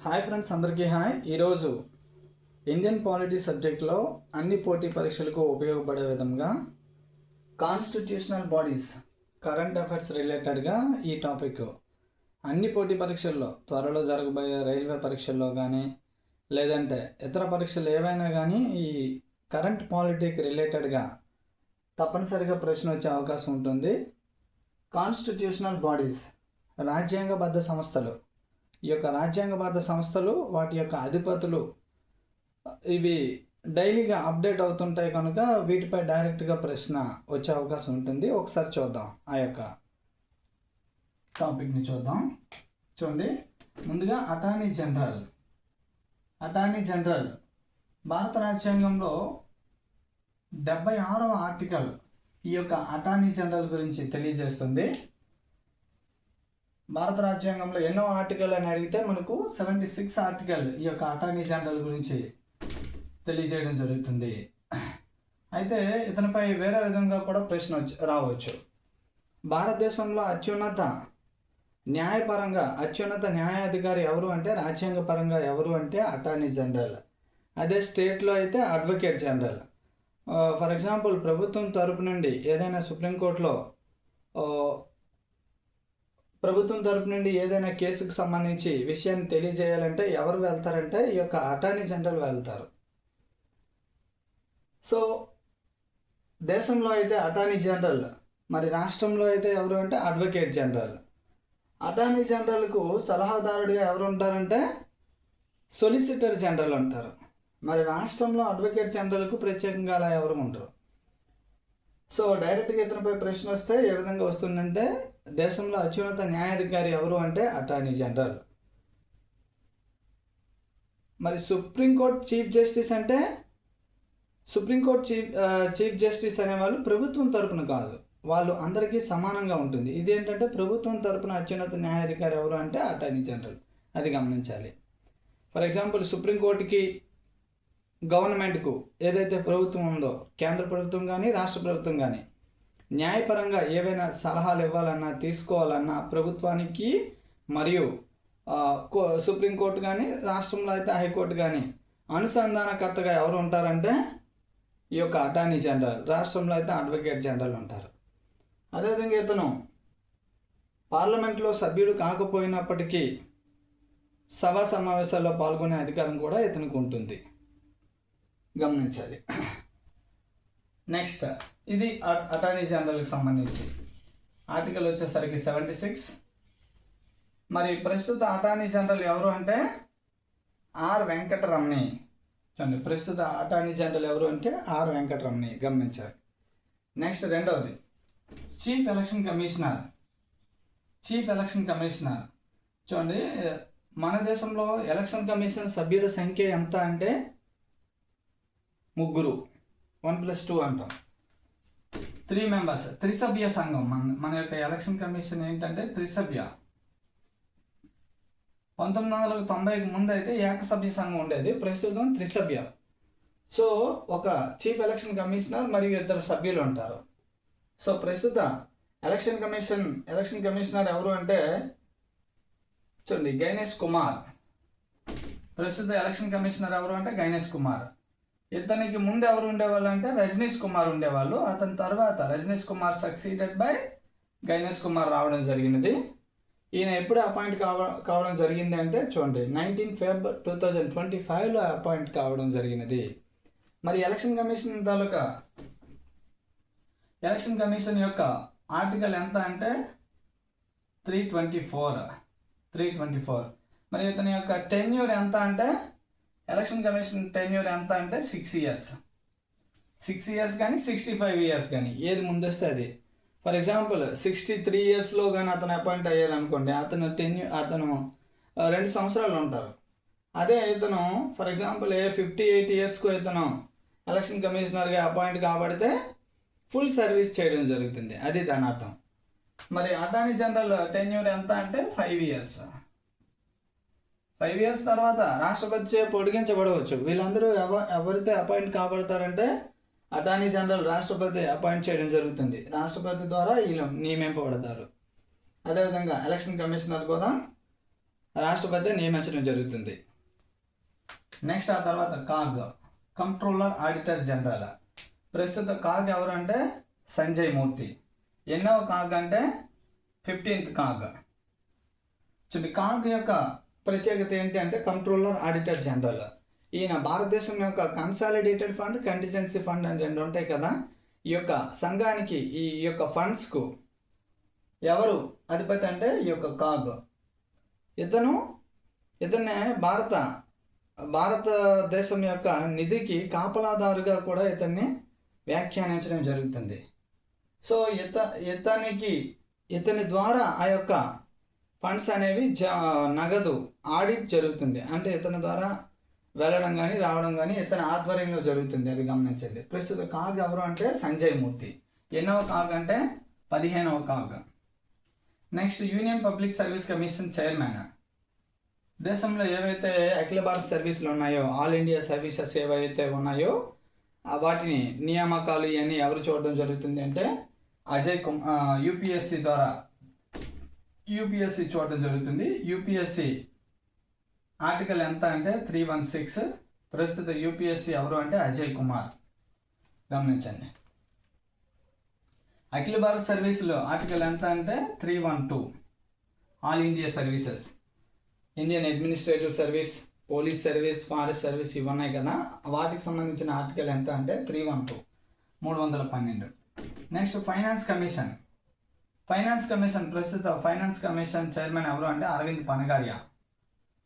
Hi friends అందరికీ hi. ఈరోజు Indian polity సబ్జెక్ట్లో అన్ని పోటీ పరీక్షలకు ఉపయోగపడే విధంగా కాన్స్టిట్యూషనల్ బాడీస్ కరెంట్ అఫైర్స్ రిలేటెడ్గా ఈ టాపిక్ అన్ని పోటీ పరీక్షల్లో త్వరలో జరగబోయే రైల్వే పరీక్షల్లో కానీ లేదంటే ఇతర పరీక్షలు ఏవైనా కానీ ఈ కరెంట్ పాలిటీకి రిలేటెడ్గా తప్పనిసరిగా ప్రశ్న వచ్చే అవకాశం ఉంటుంది. కాన్స్టిట్యూషనల్ బాడీస్ రాజ్యాంగబద్ధ సంస్థలు ఈ యొక్క రాజ్యాంగబద్ధ సంస్థలు వాటి యొక్క అధిపతులు ఇవి డైలీగా అప్డేట్ అవుతుంటాయి కనుక వీటిపై డైరెక్ట్గా ప్రశ్న వచ్చే అవకాశం ఉంటుంది. ఒకసారి చూద్దాం ఆ యొక్క టాపిక్ని చూద్దాం. చూడండి. ముందుగా అటార్నీ జనరల్. Attorney general. భారత రాజ్యాంగంలో డెబ్బై ఆరవ ఆర్టికల్ ఈ యొక్క అటార్నీ జనరల్ గురించి తెలియజేస్తుంది. భారత రాజ్యాంగంలో ఎన్నో ఆర్టికల్ అని అడిగితే మనకు సెవెంటీ సిక్స్ ఆర్టికల్ ఈ యొక్క అటార్నీ జనరల్ గురించి తెలియజేయడం జరుగుతుంది. అయితే ఇతనిపై వేరే విధంగా కూడా ప్రశ్న వచ్చి రావచ్చు. భారతదేశంలో అత్యున్నత న్యాయపరంగా అత్యున్నత న్యాయాధికారి ఎవరు అంటే రాజ్యాంగపరంగా ఎవరు అంటే అటార్నీ జనరల్. అదే స్టేట్లో అయితే అడ్వకేట్ జనరల్. ఫర్ ఎగ్జాంపుల్ ప్రభుత్వం తరపు నుండి ఏదైనా సుప్రీంకోర్టులో ప్రభుత్వం తరపు నుండి ఏదైనా కేసుకు సంబంధించి విషయాన్ని తెలియజేయాలంటే ఎవరు వెళ్తారంటే ఈ యొక్క అటార్నీ జనరల్ వెళ్తారు. సో దేశంలో అయితే అటార్నీ జనరల్ మరి రాష్ట్రంలో అయితే ఎవరు అంటే అడ్వకేట్ జనరల్. అటార్నీ జనరల్కు సలహాదారుడిగా ఎవరు ఉంటారంటే సొలిసిటర్ జనరల్ ఉంటారు మరి రాష్ట్రంలో అడ్వకేట్ జనరల్కు ప్రత్యేకంగా అలా ఎవరు ఉండరు. సో డైరెక్ట్గా ఇతనిపై ప్రశ్న వస్తే ఏ విధంగా వస్తుందంటే దేశంలో అత్యున్నత న్యాయాధికారి ఎవరు అంటే అటార్నీ జనరల్. మరి సుప్రీంకోర్టు చీఫ్ జస్టిస్ అంటే supreme court chief chief justice అనేవాళ్ళు ప్రభుత్వం తరపున కాదు. వాళ్ళు అందరికీ సమానంగా ఉంటుంది. ఇది ఏంటంటే ప్రభుత్వం తరపున అత్యున్నత న్యాయాధికారి ఎవరు అంటే అటార్నీ జనరల్. అది గమనించాలి. ఫర్ ఎగ్జాంపుల్ సుప్రీంకోర్టుకి గవర్నమెంట్కు ఏదైతే ప్రభుత్వం ఉందో కేంద్ర ప్రభుత్వం కానీ రాష్ట్ర ప్రభుత్వం కానీ న్యాయపరంగా ఏవైనా సలహాలు ఇవ్వాలన్నా తీసుకోవాలన్నా ప్రభుత్వానికి మరియు సుప్రీంకోర్టు కానీ రాష్ట్రంలో అయితే హైకోర్టు కానీ అనుసంధానకర్తగా ఎవరు ఉంటారంటే ఈ యొక్క అటార్నీ జనరల్ రాష్ట్రంలో అయితే అడ్వకేట్ జనరల్ ఉంటారు. అదేవిధంగా ఇతను పార్లమెంట్లో సభ్యుడు కాకపోయినప్పటికీ సభా సమావేశాల్లో పాల్గొనే అధికారం కూడా ఇతనికి ఉంటుంది. గమనించాలి. నెక్స్ట్ ఇది అటార్నీ జనరల్కి సంబంధించి. ఆర్టికల్ వచ్చేసరికి సెవెంటీ సిక్స్. మరి ప్రస్తుత అటార్నీ జనరల్ ఎవరు అంటే ఆర్ వెంకటరమణి. చూడండి ప్రస్తుత అటార్నీ జనరల్ ఎవరు అంటే ఆర్ వెంకటరమణి గమనించారు నెక్స్ట్ రెండవది chief election commissioner. Chief election commissioner. చూడండి మన దేశంలో ఎలక్షన్ కమిషన్ సభ్యుల సంఖ్య ఎంత అంటే ముగ్గురు. వన్ ప్లస్ టూ అంటాం. త్రీ మెంబర్స్ త్రిసభ్య సంఘం మన మన యొక్క ఎలక్షన్ కమిషన్ ఏంటంటే త్రిసభ్య పంతొమ్మిది వందల తొంభైకి ముందు అయితే ఏకసభ్య సంఘం ఉండేది. ప్రస్తుతం త్రిసభ్య సో ఒక చీఫ్ ఎలక్షన్ కమిషనర్ మరియు ఇద్దరు సభ్యులు ఉంటారు. సో ప్రస్తుత ఎలక్షన్ కమిషన్ ఎలక్షన్ కమిషనర్ ఎవరు అంటే చూడండి గైనేష్ కుమార్ ప్రస్తుత ఎలక్షన్ కమిషనర్ ఎవరు అంటే గైనేష్ కుమార్ ఇతనికి ముందు ఎవరు ఉండేవాళ్ళు అంటే రజనీష్ కుమార్ ఉండేవాళ్ళు. అతని తర్వాత రజనీష్ కుమార్ సక్సీడెడ్ బై గణేష్ కుమార్ రావడం జరిగినది. ఈయన ఎప్పుడు అపాయింట్ కావ కావడం జరిగింది అంటే చూడండి nineteen Feb two thousand twenty ఫైవ్లో అపాయింట్ కావడం జరిగినది. మరి ఎలక్షన్ కమిషన్ తాలూకా ఎలక్షన్ కమిషన్ యొక్క ఆర్టికల్ ఎంత అంటే three twenty four three twenty four మరి ఇతని యొక్క టెన్యూర్ ఎంత అంటే ఎలక్షన్ కమిషన్ టెన్యూర్ ఎంత అంటే సిక్స్ ఇయర్స్. సిక్స్ ఇయర్స్ కానీ సిక్స్టీ ఫైవ్ ఇయర్స్ కానీ ఏది ముందొస్తే అది. ఫర్ ఎగ్జాంపుల్ సిక్స్టీ త్రీ ఇయర్స్లో కానీ అతను అపాయింట్ అయ్యారు అనుకోండి అతను టెన్యూ అతను రెండు సంవత్సరాలు ఉంటారు. అదే ఇతను for example a fifty eight ఇయర్స్కు ఇతను ఎలక్షన్ కమిషనర్గా అపాయింట్ కాబడితే ఫుల్ సర్వీస్ చేయడం జరుగుతుంది. అది దాని అర్థం. మరి అటార్నీ జనరల్ టెన్యూర్ ఎంత అంటే ఫైవ్ ఇయర్స్. ఫైవ్ ఇయర్స్ తర్వాత రాష్ట్రపతి చే పొడిగించబడవచ్చు. వీళ్ళందరూ ఎవ ఎవరైతే అపాయింట్ కాబడతారంటే అటార్నీ జనరల్ రాష్ట్రపతి అపాయింట్ చేయడం జరుగుతుంది. రాష్ట్రపతి ద్వారా వీళ్ళు నియమింపబడతారు. అదేవిధంగా ఎలక్షన్ కమిషనర్ కూడా రాష్ట్రపతి నియమించడం జరుగుతుంది. నెక్స్ట్ ఆ తర్వాత కాగ్. Controller auditor general. ప్రస్తుత కాగ్ ఎవరంటే సంజయ్ మూర్తి. ఎన్నో కాగ్ అంటే ఫిఫ్టీన్త్ కాగ్. చూడండి కాగ్ యొక్క ప్రత్యేకత ఏంటి అంటే కంట్రోలర్ ఆడిటర్ జనరల్ ఈయన భారతదేశం యొక్క కన్సాలిడేటెడ్ ఫండ్ కంటిజెన్సీ ఫండ్ అని రెండు ఉంటాయి కదా. ఈ యొక్క సంఘానికి ఈ యొక్క ఫండ్స్కు ఎవరు అధిపతి అంటే ఈ యొక్క కాగ్. ఇతను ఇతనే భారత భారతదేశం యొక్క నిధికి కాపలాదారుగా కూడా ఇతన్ని వ్యాఖ్యానించడం జరుగుతుంది. సో ఇత ఇతనికి ఇతని ద్వారా ఆ యొక్క ఫండ్స్ అనేవి జ నగదు ఆడిట్ జరుగుతుంది. అంటే ఇతని ద్వారా వెళ్ళడం కానీ రావడం కానీ ఇతని ఆధ్వర్యంలో జరుగుతుంది. అది గమనించండి. ప్రస్తుత కాగ్ ఎవరు అంటే సంజయ్ మూర్తి ఎన్నవ కాగ్ అంటే పదిహేనవ CAG. Next union public service commission chairman. దేశంలో ఏవైతే అఖిల భారత్ సర్వీసులు ఉన్నాయో ఆల్ ఇండియా సర్వీసెస్ ఏవైతే ఉన్నాయో వాటిని నియామకాలు ఇవన్నీ ఎవరు చూడడం జరుగుతుంది అంటే అజయ్ కుమార్ యూపీఎస్సి ద్వారా యూపీఎస్సి చూడడం జరుగుతుంది. యూపీఎస్సి ఆర్టికల్ ఎంత అంటే త్రీ వన్ సిక్స్. ప్రస్తుత యూపీఎస్సి ఎవరు అంటే అజయ్ కుమార్. గమనించండి. అఖిల భారత్ సర్వీసులో ఆర్టికల్ ఎంత అంటే three one two. All India services. Indian administrative service police service forest service ఇవి ఉన్నాయి కదా. వాటికి సంబంధించిన ఆర్టికల్ ఎంత అంటే త్రీ వన్ టూ. మూడు వందల పన్నెండు. Next finance commission. Finance commission ప్రస్తుత ఫైనాన్స్ కమిషన్ చైర్మన్ ఎవరు అంటే అరవింద్ పనగారియా.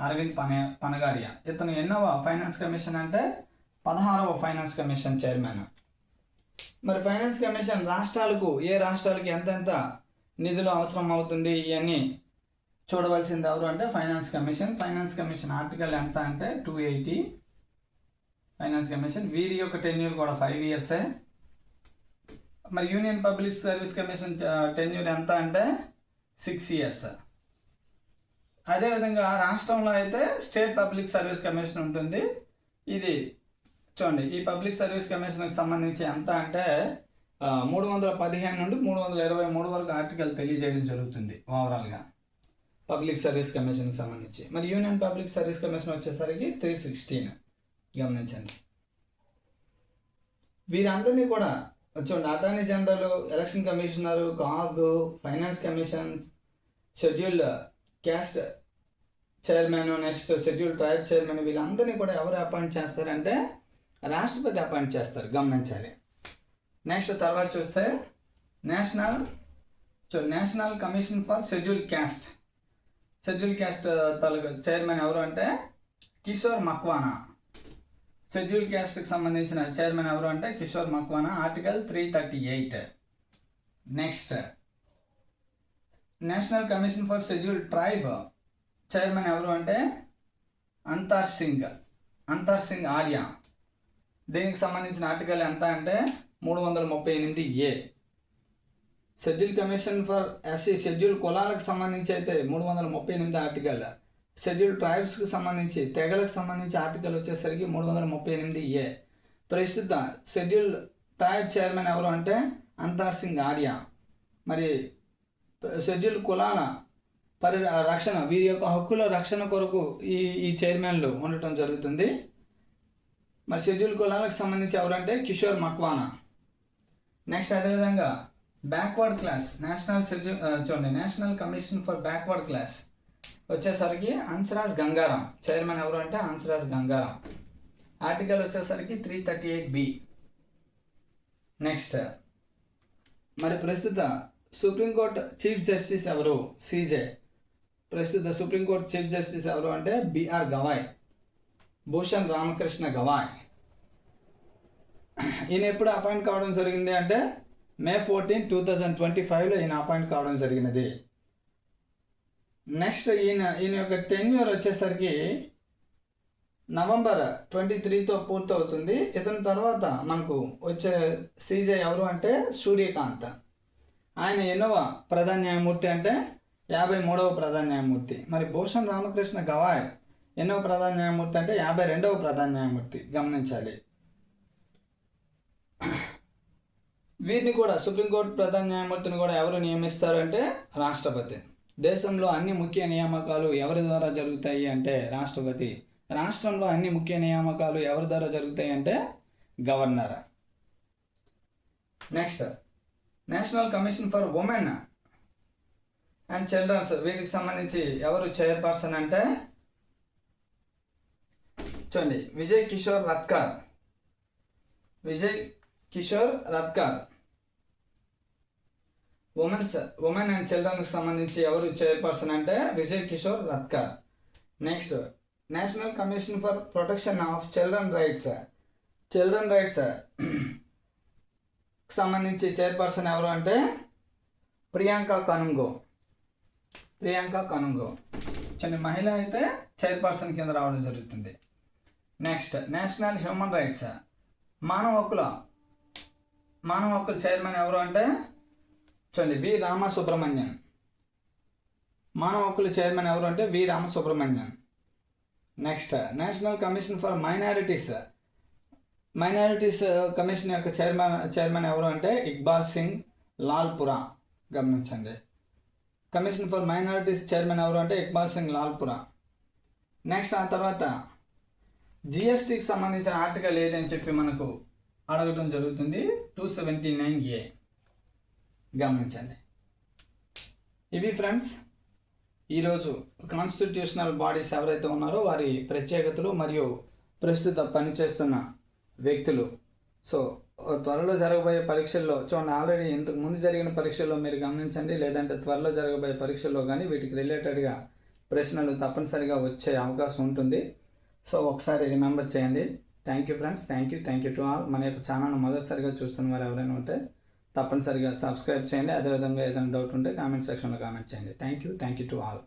అరవింద్ పనే పనగారియా. ఇతను ఎన్నవ ఫైనాన్స్ కమిషన్ అంటే పదహారవ ఫైనాన్స్ కమిషన్ చైర్మన్. మరి ఫైనాన్స్ కమిషన్ రాష్ట్రాలకు ఏ రాష్ట్రాలకు ఎంతెంత నిధులు అవసరం అవుతుంది ఇవన్నీ చూడవలసింది ఎవరు అంటే finance commission. Finance commission article ఎంత అంటే టూ ఎయిటీ. ఫైనాన్స్ కమిషన్ వీరి యొక్క టెన్యూర్ కూడా ఫైవ్ ఇయర్సే. మరి union public service commission tenure ఎంత అంటే సిక్స్ ఇయర్స్. అదేవిధంగా రాష్ట్రంలో అయితే స్టేట్ పబ్లిక్ సర్వీస్ కమిషన్ ఉంటుంది. ఇది చూడండి ఈ పబ్లిక్ సర్వీస్ కమిషన్కి సంబంధించి ఎంత అంటే మూడు వందల పదిహేను నుండి మూడు వందల ఇరవై మూడు వరకు ఆర్టికల్ తెలియజేయడం జరుగుతుంది ఓవరాల్గా పబ్లిక్ సర్వీస్ కమిషన్కి సంబంధించి. మరి యూనియన్ పబ్లిక్ సర్వీస్ కమిషన్ వచ్చేసరికి త్రీ సిక్స్టీన్. గమనించండి. వీరందరినీ కూడా చూడండి attorney general election commissioner CAG finance commission schedule caste chairman next schedule tribe chairman వీళ్ళందరినీ కూడా ఎవరు అపాయింట్ చేస్తారంటే రాష్ట్రపతి అపాయింట్ చేస్తారు గమనించాలి. నెక్స్ట్ తర్వాత చూస్తే national chew national commission for schedule caste. Schedule caste తాలూకు చైర్మన్ ఎవరు అంటే కిషోర్ మక్వానా. షెడ్యూల్ క్యాస్ట్కి సంబంధించిన చైర్మన్ ఎవరు అంటే Kishore Makwana article three thirty eight next national commission for schedule tribe chairman ఎవరు అంటే అంతార్ సింగ్ అంతార్ సింగ్ ఆర్య దీనికి సంబంధించిన ఆర్టికల్ ఎంత అంటే మూడు వందల ముప్పై ఎనిమిది A. Schedule commission for SC schedule కులాలకు సంబంధించి అయితే మూడు వందల ముప్పై ఎనిమిది ఆర్టికల్. షెడ్యూల్ ట్రైబ్స్కి సంబంధించి తెగలకు సంబంధించి ఆర్టికల్ వచ్చేసరికి మూడు వందల ముప్పై ఎనిమిది ఏ. ప్రస్తుత షెడ్యూల్ ట్రైబ్ చైర్మన్ ఎవరు అంటే అంతర్ సింగ్ ఆర్య. మరి షెడ్యూల్ కులాల పరి రక్షణ వీరి యొక్క హక్కుల రక్షణ కొరకు ఈ ఈ చైర్మన్లు ఉండటం జరుగుతుంది. మరి షెడ్యూల్ కులాలకు సంబంధించి ఎవరంటే కిషోర్ మక్వానా. నెక్స్ట్ అదేవిధంగా బ్యాక్వర్డ్ క్లాస్ నేషనల్ షెడ్యూల్ చూడండి national commission for backward class. వచ్చేసరికి హన్స్రాజ్ గంగారాం. చైర్మన్ ఎవరు అంటే హన్స్రాజ్ గంగారాం. ఆర్టికల్ వచ్చేసరికి three thirty eight B. Next. మరి ప్రస్తుత సుప్రీంకోర్టు చీఫ్ జస్టిస్ ఎవరు? సీజే ప్రస్తుత సుప్రీంకోర్టు చీఫ్ జస్టిస్ ఎవరు అంటే బిఆర్ గవాయ్. భూషణ్ రామకృష్ణ గవాయ్. ఈయన ఎప్పుడు అపాయింట్ కావడం జరిగింది అంటే May fourteen two thousand twenty ఫైవ్లో ఈయన అపాయింట్ కావడం జరిగినది. నెక్స్ట్ ఈయన ఈయన యొక్క టెన్యూర్ వచ్చేసరికి నవంబర్ ట్వంటీ త్రీతో పూర్తవుతుంది. ఇతని తర్వాత మనకు వచ్చే సీజే ఎవరు అంటే సూర్యకాంత్. ఆయన ఎన్నవ ప్రధాన న్యాయమూర్తి అంటే యాభై మూడవ ప్రధాన న్యాయమూర్తి. మరి భూషణ్ రామకృష్ణ గవాయ్ ఎన్నో ప్రధాన న్యాయమూర్తి అంటే యాభై రెండవ ప్రధాన న్యాయమూర్తి. గమనించాలి. వీరిని కూడా సుప్రీంకోర్టు ప్రధాన న్యాయమూర్తిని కూడా ఎవరు నియమిస్తారు అంటే రాష్ట్రపతి. దేశంలో అన్ని ముఖ్య నియామకాలు ఎవరి ద్వారా జరుగుతాయి అంటే రాష్ట్రపతి. రాష్ట్రంలో అన్ని ముఖ్య నియామకాలు ఎవరి ద్వారా జరుగుతాయి అంటే governor. Next national commission for women and children's వీటికి సంబంధించి ఎవరు చైర్పర్సన్ అంటే చూడండి Vijay Kishore Rahatkar. Vijay Kishore Rahatkar. Women's women and చిల్డ్రన్కి సంబంధించి ఎవరు చైర్పర్సన్ అంటే Vijay Kishore Rahatkar. Next national commission for protection of children rights children rights సంబంధించి chairperson ఎవరు అంటే ప్రియాంక కనుంగో. ప్రియాంక కనుంగో. చిన్న మహిళ అయితే చైర్పర్సన్ కింద రావడం జరుగుతుంది. నెక్స్ట్ నేషనల్ హ్యూమన్ రైట్స్ మానవ హక్కుల మానవ హక్కుల చైర్మన్ ఎవరు అంటే చూడండి వి రామసుబ్రహ్మణ్యన్ మానవ హక్కుల చైర్మన్ ఎవరు అంటే V Rama Subramanian next national commission for minorities minorities commission యొక్క చైర్మన్ చైర్మన్ ఎవరు అంటే ఇక్బాల్ సింగ్ లాల్పురా. గమనించండి. కమిషన్ ఫర్ మైనారిటీస్ చైర్మన్ ఎవరు అంటే ఇక్బాల్ సింగ్ లాల్పురా. నెక్స్ట్ ఆ తర్వాత జిఎస్టీకి సంబంధించిన ఆర్టికల్ ఏదని చెప్పి మనకు అడగడం జరుగుతుంది. టూ సెవెంటీ నైన్ ఏ గమనించండి. ఇవి ఫ్రెండ్స్ ఈరోజు కాన్స్టిట్యూషనల్ బాడీస్ ఎవరైతే ఉన్నారో వారి ప్రత్యేకతలు మరియు ప్రస్తుత పనిచేస్తున్న వ్యక్తులు. సో త్వరలో జరగబోయే పరీక్షల్లో చూడండి ఆల్రెడీ ఇంతకు ముందు జరిగిన పరీక్షల్లో మీరు గమనించండి లేదంటే త్వరలో జరగబోయే పరీక్షల్లో కానీ వీటికి రిలేటెడ్గా ప్రశ్నలు తప్పనిసరిగా వచ్చే అవకాశం ఉంటుంది. సో ఒకసారి రిమెంబర్ చేయండి. Thank you friends thank you thank you to all. మన యొక్క ఛానల్ మొదటిసారిగా చూస్తున్న వారు ఎవరైనా ఉంటే తప్పనిసరిగా సబ్స్క్రైబ్ చేయండి. అదేవిధంగా ఏదైనా డౌట్ ఉంటే కామెంట్ సెక్షన్లో కామెంట్ చేయండి. Thank you thank you to all